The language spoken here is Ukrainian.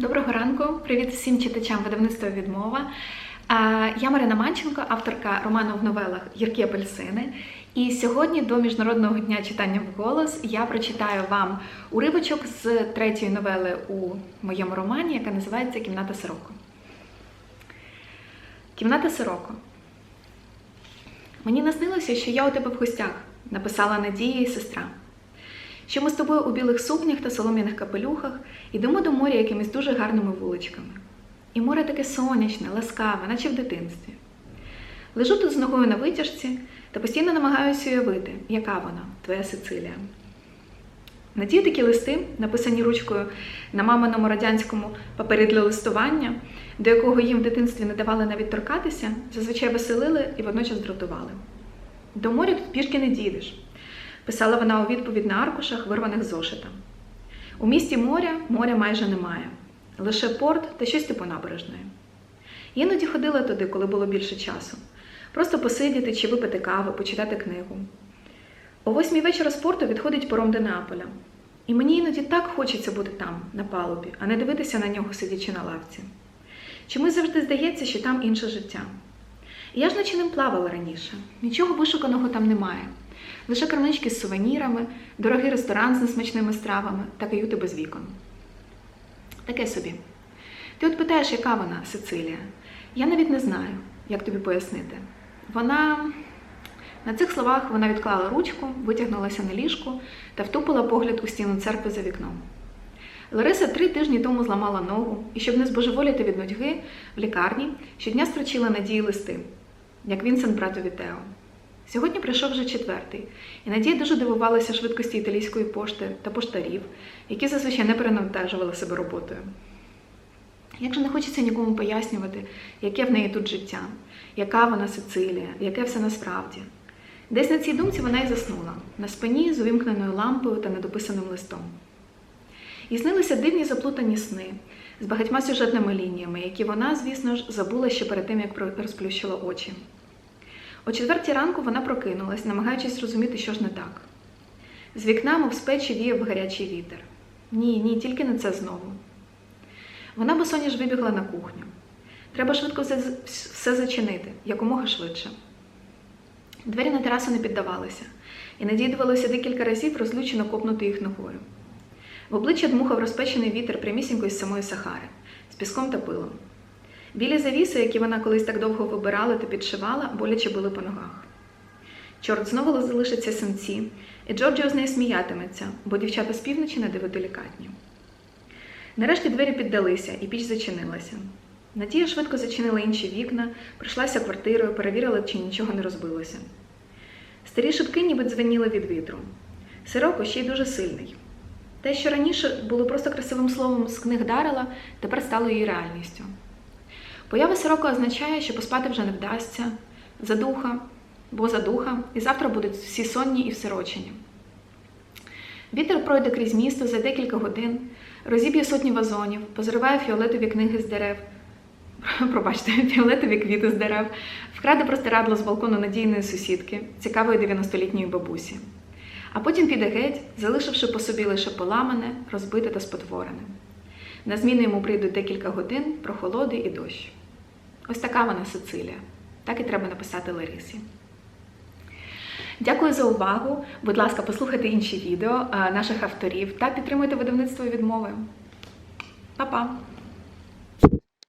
Доброго ранку, привіт всім читачам видавництва відмова. Я Марина Манченко, авторка роману в новелах Гіркі апельсини. І сьогодні до Міжнародного дня читання вголос я прочитаю вам уривочок з третьої новели у моєму романі, яка називається Кімната Сироко. Кімната Сироко. Мені наснилося, що я у тебе в гостях, написала Надія і сестра що ми з тобою у білих сукнях та солом'яних капелюхах йдемо до моря якимись дуже гарними вуличками. І море таке сонячне, ласкаве, наче в дитинстві. Лежу тут з ногою на витяжці та постійно намагаюся уявити, яка вона, твоя Сицилія. На ті такі листи, написані ручкою на маминому радянському папері для листування, до якого їм в дитинстві не давали навіть торкатися, зазвичай веселили і водночас дратували. До моря тут пішки не дійдеш писала вона у відповідь на аркушах, вирваних зошита. У місті моря моря майже немає, лише порт та щось типу набережної. Іноді ходила туди, коли було більше часу, просто посидіти чи випити каву, почитати книгу. О восьмій вечора з порту відходить паром Неаполя. І мені іноді так хочеться бути там, на палубі, а не дивитися на нього, сидячи на лавці. Чомусь завжди здається, що там інше життя. І я ж наче ним плавала раніше, нічого вишуканого там немає. Лише крамнички з сувенірами, дорогий ресторан з несмачними стравами та каюти без вікон. Таке собі. Ти от питаєш, яка вона, Сицилія? Я навіть не знаю, як тобі пояснити. Вона. На цих словах вона відклала ручку, витягнулася на ліжку та втупила погляд у стіну церкви за вікном. Лариса три тижні тому зламала ногу і, щоб не збожеволіти від нудьги, в лікарні щодня строчила надії листи, як Вінсент братові Тео. Сьогодні прийшов вже четвертий, і Надія дуже дивувалася швидкості італійської пошти та поштарів, які зазвичай не перенавантажували себе роботою. Як же не хочеться нікому пояснювати, яке в неї тут життя, яка вона Сицилія, яке все насправді. Десь на цій думці вона й заснула на спині з увімкненою лампою та недописаним листом. І снилися дивні заплутані сни з багатьма сюжетними лініями, які вона, звісно ж, забула ще перед тим, як розплющила очі. О четвертій ранку вона прокинулась, намагаючись зрозуміти, що ж не так. З вікна, мов з печі, віяв гарячий вітер. Ні, ні, тільки не це знову. Вона босоніж вибігла на кухню. Треба швидко все, зачинити, якомога швидше. Двері на терасу не піддавалися, і Надії довелося декілька разів розлючено копнути їх ногою. В обличчя дмухав розпечений вітер прямісінько із самої Сахари, з піском та пилом. Білі завіси, які вона колись так довго вибирала та підшивала, боляче були по ногах. Чорт знову залишиться самці, і Джорджіо з нею сміятиметься, бо дівчата з півночі не диво делікатні. Нарешті двері піддалися, і піч зачинилася. Надія швидко зачинила інші вікна, пройшлася квартирою, перевірила, чи нічого не розбилося. Старі шибки ніби дзвеніли від вітру. Сироко ще й дуже сильний. Те, що раніше було просто красивим словом з книг дарила, тепер стало її реальністю. Поява сироко означає, що поспати вже не вдасться, задуха, бо задуха, і завтра будуть всі сонні і всирочені. Вітер пройде крізь місто за декілька годин, розіб'є сотні вазонів, позриває фіолетові книги з дерев, пробачте, фіолетові квіти з дерев, вкраде простирадло з балкону надійної сусідки, цікавої 90-літньої бабусі. А потім піде геть, залишивши по собі лише поламане, розбите та спотворене. На зміну йому прийдуть декілька годин прохолоди і дощ. Ось така вона Сицилія. Так і треба написати Ларисі. Дякую за увагу. Будь ласка, послухайте інші відео наших авторів та підтримуйте видавництво відмови. Па-па!